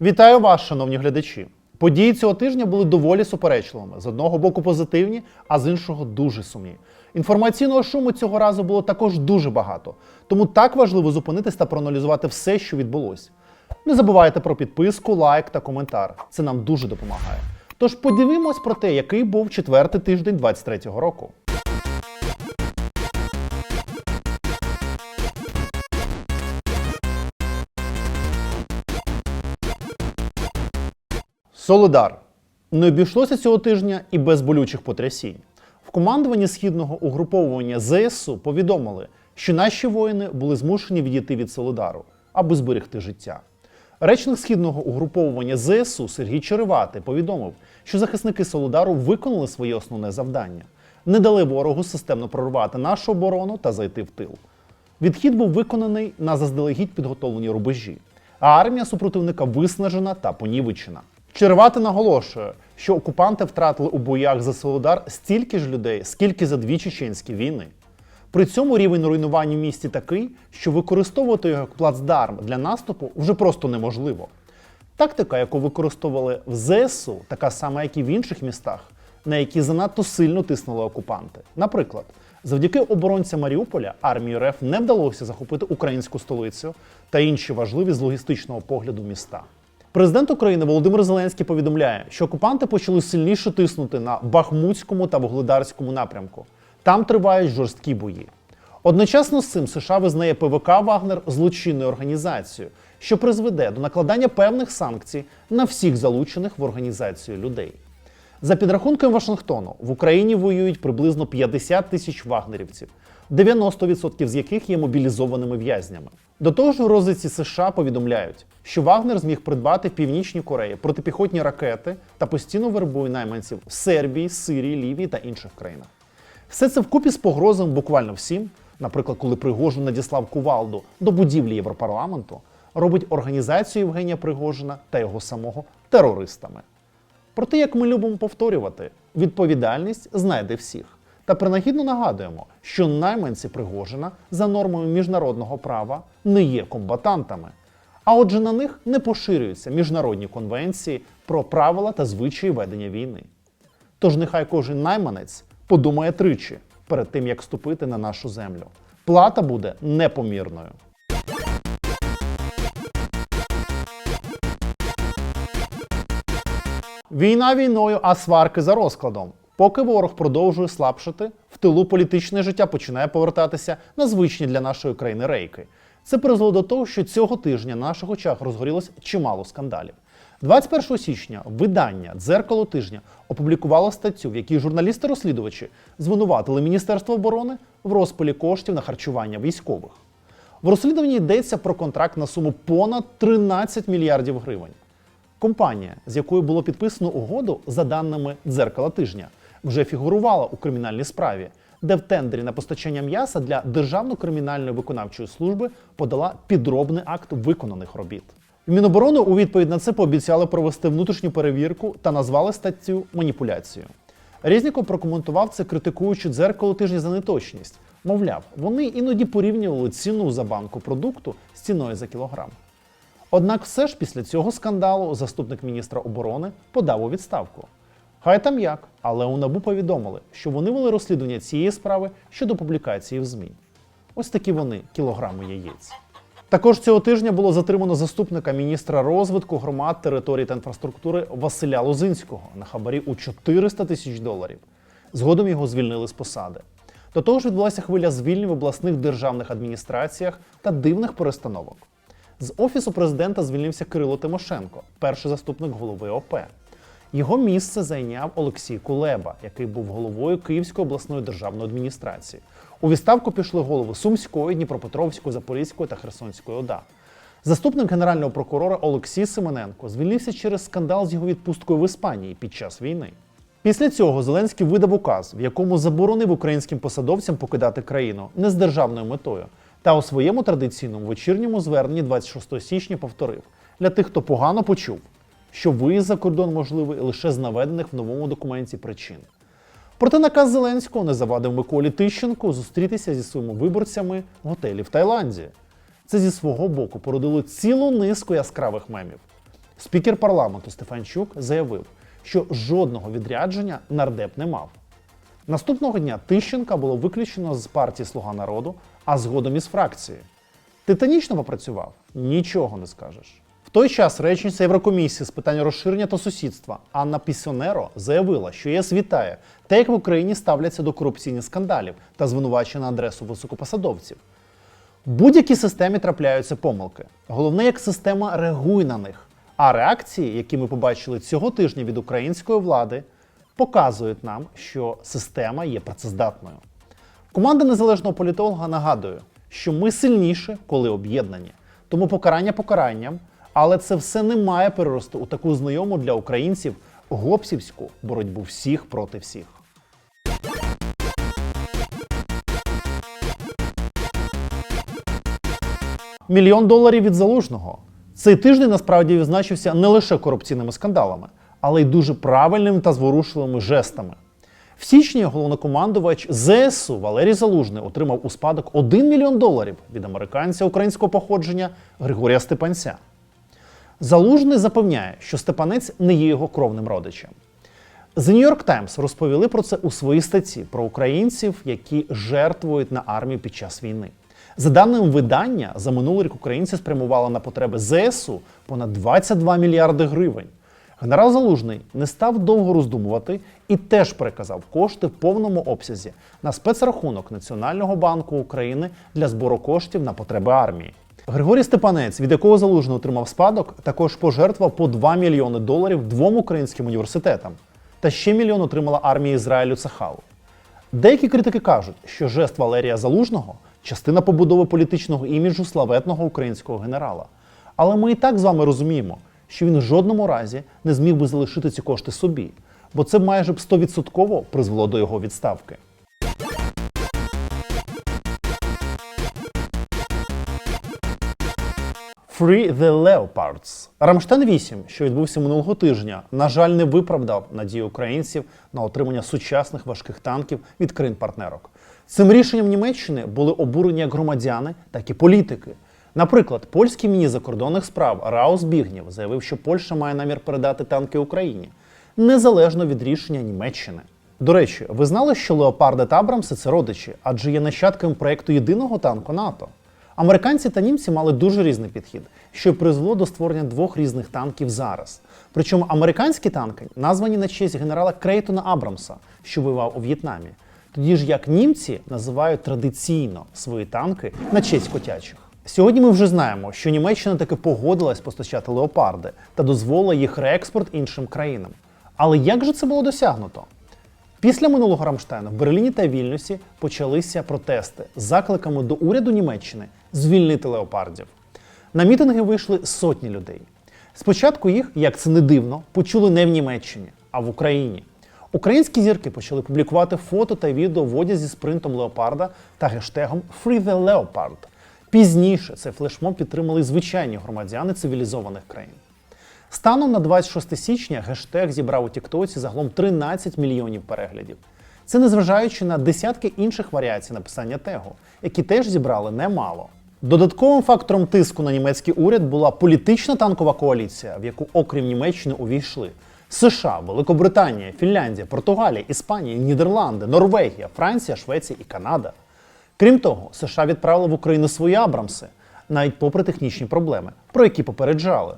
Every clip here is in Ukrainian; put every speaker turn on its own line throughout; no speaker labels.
Вітаю вас, шановні глядачі. Події цього тижня були доволі суперечливими. З одного боку позитивні, а з іншого дуже сумні. Інформаційного шуму цього разу було також дуже багато. Тому так важливо зупинитись та проаналізувати все, що відбулося. Не забувайте про підписку, лайк та коментар. Це нам дуже допомагає. Тож подивимось про те, який був четвертий тиждень 23-го року. Солидар. Не обійшлося цього тижня і без болючих потрясінь. В командуванні східного угруповування ЗСУ повідомили, що наші воїни були змушені відійти від Солидару, аби зберегти життя. Речник східного угруповування ЗСУ Сергій Черевати повідомив, що захисники Солидару виконали своє основне завдання, не дали ворогу системно прорвати нашу оборону та зайти в тил. Відхід був виконаний на заздалегідь підготовлені рубежі, а армія супротивника виснажена та понівечена. Червати наголошує, що окупанти втратили у боях за Солодар стільки ж людей, скільки за дві чеченські війни. При цьому рівень руйнування в місті такий, що використовувати його як плацдарм для наступу вже просто неможливо. Тактика, яку використовували в ЗСУ, така сама, як і в інших містах, на які занадто сильно тиснули окупанти. Наприклад, завдяки оборонцям Маріуполя армії РФ не вдалося захопити українську столицю та інші важливі з логістичного погляду міста. Президент України Володимир Зеленський повідомляє, що окупанти почали сильніше тиснути на Бахмутському та Вугледарському напрямку. Там тривають жорсткі бої. Одночасно з цим США визнає ПВК Вагнер злочинною організацією, що призведе до накладання певних санкцій на всіх залучених в організацію людей. За підрахунками Вашингтону, в Україні воюють приблизно 50 тисяч вагнерівців, 90% з яких є мобілізованими в'язнями. До того ж, у розвідці США повідомляють, що Вагнер зміг придбати в Північній Кореї протипіхотні ракети та постійно вербує найманців в Сербії, Сирії, Лівії та інших країнах. Все це вкупі з погрозами буквально всім, наприклад, коли Пригожин надіслав кувалду до будівлі Європарламенту, робить організацію Євгенія Пригожина та його самого терористами. Проте, як ми любимо повторювати, відповідальність знайде всіх. Та принагідно нагадуємо, що найманці Пригожина за нормами міжнародного права не є комбатантами. А отже, на них не поширюються міжнародні конвенції про правила та звичаї ведення війни. Тож нехай кожен найманець подумає тричі перед тим, як ступити на нашу землю. Плата буде непомірною. Війна війною, а сварки за розкладом. Поки ворог продовжує слабшати, в тилу політичне життя починає повертатися на звичні для нашої країни рейки. Це призвело до того, що цього тижня на наших очах розгорілось чимало скандалів. 21 січня видання Дзеркало тижня опублікувало статтю, в якій журналісти-розслідувачі звинуватили Міністерство оборони в розпилі коштів на харчування військових. В розслідуванні йдеться про контракт на суму понад 13 мільярдів гривень. Компанія, з якою було підписано угоду, за даними дзеркала тижня, вже фігурувала у кримінальній справі, де в тендері на постачання м'яса для Державної кримінальної виконавчої служби подала підробний акт виконаних робіт. Міноборони у відповідь на це пообіцяли провести внутрішню перевірку та назвали статтю маніпуляцією. Резніков прокоментував це, критикуючи дзеркало тижня за неточність. Мовляв, вони іноді порівнювали ціну за банку продукту з ціною за кілограм. Однак все ж після цього скандалу заступник міністра оборони подав у відставку. Хай там як, але у НАБУ повідомили, що вони вели розслідування цієї справи щодо публікації в ЗМІ. Ось такі вони кілограми яєць. Також цього тижня було затримано заступника міністра розвитку громад, території та інфраструктури Василя Лозинського на хабарі у 400 тисяч доларів. Згодом його звільнили з посади. До того ж відбулася хвиля звільнень в обласних державних адміністраціях та дивних перестановок. З офісу президента звільнився Кирило Тимошенко, перший заступник голови ОП. Його місце зайняв Олексій Кулеба, який був головою Київської обласної державної адміністрації. У відставку пішли голови Сумської, Дніпропетровської, Запорізької та Херсонської ОДА. Заступник генерального прокурора Олексій Семененко звільнився через скандал з його відпусткою в Іспанії під час війни. Після цього Зеленський видав указ, в якому заборонив українським посадовцям покидати країну не з державною метою, та у своєму традиційному вечірньому зверненні 26 січня повторив для тих, хто погано почув, що виїзд за кордон можливий лише з наведених в новому документі причин. Проте наказ Зеленського не завадив Миколі Тищенку зустрітися зі своїми виборцями в готелі в Таїланді. Це зі свого боку породило цілу низку яскравих мемів. Спікер парламенту Стефанчук заявив, що жодного відрядження нардеп не мав. Наступного дня Тищенка було виключено з партії Слуга народу, а згодом із фракції. Титанічно попрацював? Нічого не скажеш. Той час речниця Єврокомісії з питань розширення та сусідства Анна Пісьонеро заявила, що ЄС вітає те, як в Україні ставляться до корупційних скандалів та звинувачення на адресу високопосадовців. В будь-якій системі трапляються помилки. Головне, як система реагує на них. А реакції, які ми побачили цього тижня від української влади, показують нам, що система є працездатною. Команда незалежного політолога нагадує, що ми сильніші, коли об'єднані. Тому покарання покаранням, але це все не має перерости у таку знайому для українців гопсівську боротьбу всіх проти всіх. Мільйон доларів від залужного. Цей тиждень насправді відзначився не лише корупційними скандалами, але й дуже правильними та зворушливими жестами. В січні головнокомандувач ЗСУ Валерій Залужний отримав у спадок 1 мільйон доларів від американця українського походження Григорія Степанця. Залужний запевняє, що Степанець не є його кровним родичем. The New York Times розповіли про це у своїй статті про українців, які жертвують на армію під час війни. За даними видання, за минулий рік українці спрямували на потреби ЗСУ понад 22 мільярди гривень. Генерал Залужний не став довго роздумувати і теж переказав кошти в повному обсязі на спецрахунок Національного банку України для збору коштів на потреби армії. Григорій Степанець, від якого Залужний отримав спадок, також пожертвував по 2 мільйони доларів двом українським університетам. Та ще мільйон отримала армія Ізраїлю Цахалу. Деякі критики кажуть, що жест Валерія Залужного частина побудови політичного іміджу славетного українського генерала. Але ми і так з вами розуміємо, що він в жодному разі не зміг би залишити ці кошти собі, бо це майже б 100% призвело до його відставки. Free the Leopards. Рамштайн 8, що відбувся минулого тижня, на жаль, не виправдав надії українців на отримання сучасних важких танків від країн-партнерок. Цим рішенням Німеччини були обурені як громадяни, так і політики. Наприклад, польський міністр закордонних справ Раус Бігнєв заявив, що Польща має намір передати танки Україні незалежно від рішення Німеччини. До речі, ви знали, що Леопарди та Абрамси це родичі, адже є нащадками проєкту єдиного танку НАТО. Американці та німці мали дуже різний підхід, що призвело до створення двох різних танків зараз. Причому американські танки названі на честь генерала Крейтона Абрамса, що воював у В'єтнамі. Тоді ж як німці називають традиційно свої танки на честь котячих. Сьогодні ми вже знаємо, що Німеччина таки погодилась постачати леопарди та дозволила їх реекспорт іншим країнам. Але як же це було досягнуто? Після минулого Рамштайну в Берліні та Вільнюсі почалися протести з закликами до уряду Німеччини звільнити леопардів. На мітинги вийшли сотні людей. Спочатку їх, як це не дивно, почули не в Німеччині, а в Україні. Українські зірки почали публікувати фото та відео в одязі з принтом леопарда та гештегом Free the Leopard. Пізніше цей флешмоб підтримали звичайні громадяни цивілізованих країн. Станом на 26 січня гештег зібрав у Тіктоці загалом 13 мільйонів переглядів. Це незважаючи на десятки інших варіацій написання тегу, які теж зібрали немало. Додатковим фактором тиску на німецький уряд була політична танкова коаліція, в яку, окрім Німеччини, увійшли США, Великобританія, Фінляндія, Португалія, Іспанія, Нідерланди, Норвегія, Франція, Швеція і Канада. Крім того, США відправили в Україну свої Абрамси, навіть попри технічні проблеми, про які попереджали.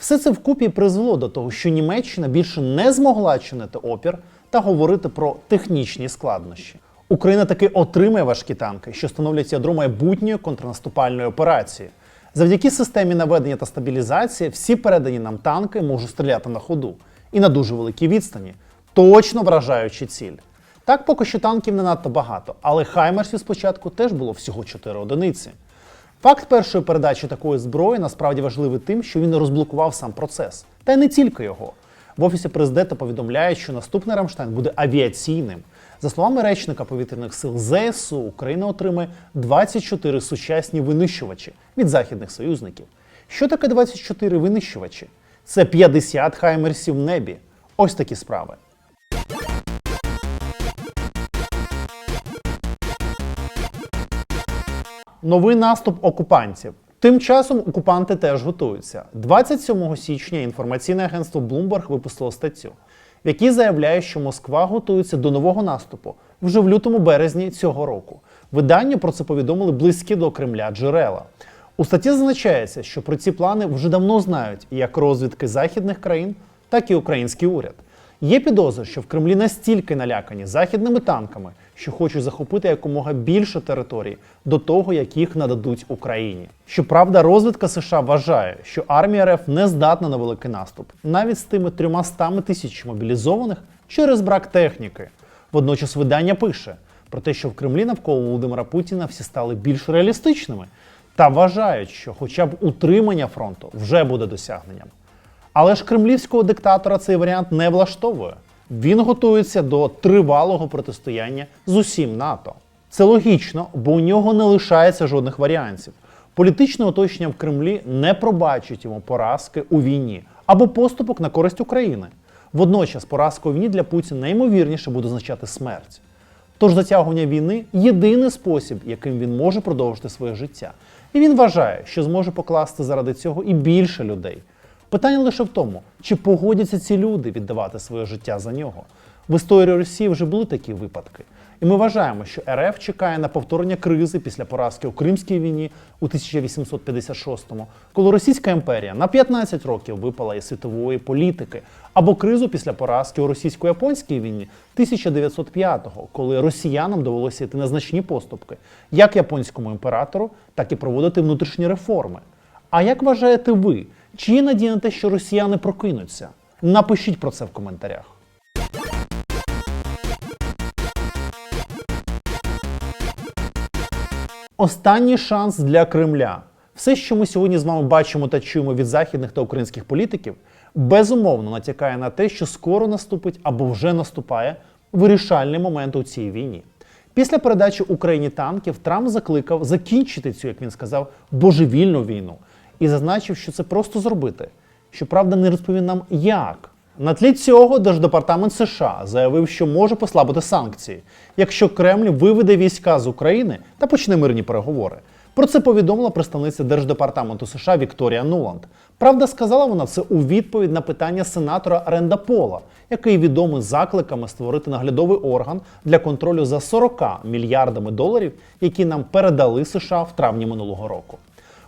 Все це вкупі призвело до того, що Німеччина більше не змогла чинити опір та говорити про технічні складнощі. Україна таки отримає важкі танки, що становлять ядро майбутньої контрнаступальної операції. Завдяки системі наведення та стабілізації всі передані нам танки можуть стріляти на ходу і на дуже великій відстані, точно вражаючи ціль. Так, поки що танків не надто багато, але хаймерсів спочатку теж було всього 4 одиниці. Факт першої передачі такої зброї насправді важливий тим, що він розблокував сам процес. Та й не тільки його. В офісі президента повідомляють, що наступний Рамштайн буде авіаційним. За словами речника повітряних сил ЗСУ, Україна отримає 24 сучасні винищувачі від західних союзників. Що таке 24 винищувачі? Це 50 хаймерсів в небі. Ось такі справи. Новий наступ окупантів. Тим часом окупанти теж готуються. 27 січня інформаційне агентство Bloomberg випустило статтю, в якій заявляє, що Москва готується до нового наступу вже в лютому березні цього року. Видання про це повідомили близькі до Кремля джерела. У статті зазначається, що про ці плани вже давно знають як розвідки західних країн, так і український уряд. Є підозри, що в Кремлі настільки налякані західними танками, що хочуть захопити якомога більше території до того, як їх нададуть Україні. Щоправда, розвідка США вважає, що армія РФ не здатна на великий наступ, навіть з тими трьома стами тисяч мобілізованих через брак техніки. Водночас видання пише про те, що в Кремлі навколо Володимира Путіна всі стали більш реалістичними та вважають, що хоча б утримання фронту вже буде досягненням. Але ж кремлівського диктатора цей варіант не влаштовує. Він готується до тривалого протистояння з усім НАТО. Це логічно, бо у нього не лишається жодних варіантів. Політичне оточення в Кремлі не пробачить йому поразки у війні або поступок на користь України. Водночас поразка у війні для Путіна найімовірніше буде означати смерть. Тож затягування війни єдиний спосіб, яким він може продовжити своє життя. І він вважає, що зможе покласти заради цього і більше людей. Питання лише в тому, чи погодяться ці люди віддавати своє життє за нього. В історії Росії вже були такі випадки. І ми вважаємо, що РФ чекає на повторення кризи після поразки у Кримській війні у 1856-му, коли Російська імперія на 15 років випала із світової політики, або кризу після поразки у російсько-японській війні 1905-го, коли росіянам довелося йти на значні поступки, як японському імператору, так і проводити внутрішні реформи. А як вважаєте ви, чи є надія на те, що росіяни прокинуться? Напишіть про це в коментарях. Останній шанс для Кремля. Все, що ми сьогодні з вами бачимо та чуємо від західних та українських політиків, безумовно натякає на те, що скоро наступить або вже наступає вирішальний момент у цій війні. Після передачі Україні танків Трамп закликав закінчити цю, як він сказав, божевільну війну і зазначив, що це просто зробити. Щоправда, не розповів нам як. На тлі цього Держдепартамент США заявив, що може послабити санкції, якщо Кремль виведе війська з України та почне мирні переговори. Про це повідомила представниця Держдепартаменту США Вікторія Нуланд. Правда, сказала вона це у відповідь на питання сенатора Ренда Пола, який відомий закликами створити наглядовий орган для контролю за 40 мільярдами доларів, які нам передали США в травні минулого року.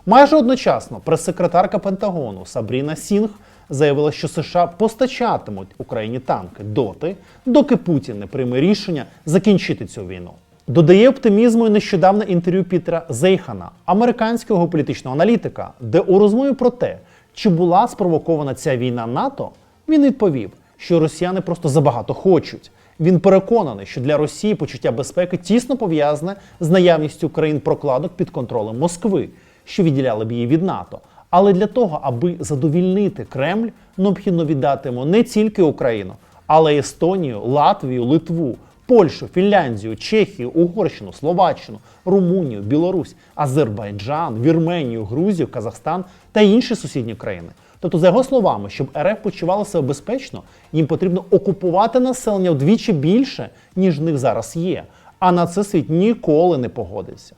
Майже одночасно прес-секретарка Пентагону Сабріна Сінг заявила, що США постачатимуть Україні танки доти, доки Путін не прийме рішення закінчити цю війну. Додає оптимізму і нещодавне інтерв'ю Пітера Зейхана, американського політичного аналітика, де у розмові про те, чи була спровокована ця війна НАТО, він відповів, що росіяни просто забагато хочуть. Він переконаний, що для Росії почуття безпеки тісно пов'язане з наявністю країн прокладок під контролем Москви, що відділяли б її від НАТО. Але для того, аби задовільнити Кремль, необхідно віддати йому не тільки Україну, але й Естонію, Латвію, Литву, Польщу, Фінляндію, Чехію, Угорщину, Словаччину, Румунію, Білорусь, Азербайджан, Вірменію, Грузію, Казахстан та інші сусідні країни. Тобто, за його словами, щоб РФ почувала себе безпечно, їм потрібно окупувати населення вдвічі більше, ніж в них зараз є. А на це світ ніколи не погодиться.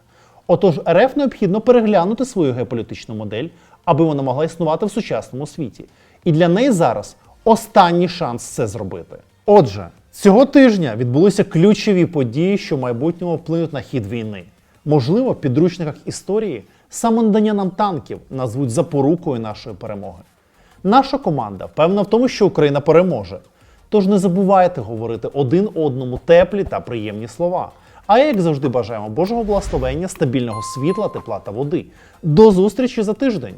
Отож, РФ необхідно переглянути свою геополітичну модель, аби вона могла існувати в сучасному світі. І для неї зараз останній шанс це зробити. Отже, цього тижня відбулися ключові події, що в майбутньому вплинуть на хід війни. Можливо, в підручниках історії саме надання нам танків назвуть запорукою нашої перемоги. Наша команда впевнена в тому, що Україна переможе. Тож не забувайте говорити один одному теплі та приємні слова. А як завжди бажаємо Божого благословення, стабільного світла, тепла та води. До зустрічі за тиждень!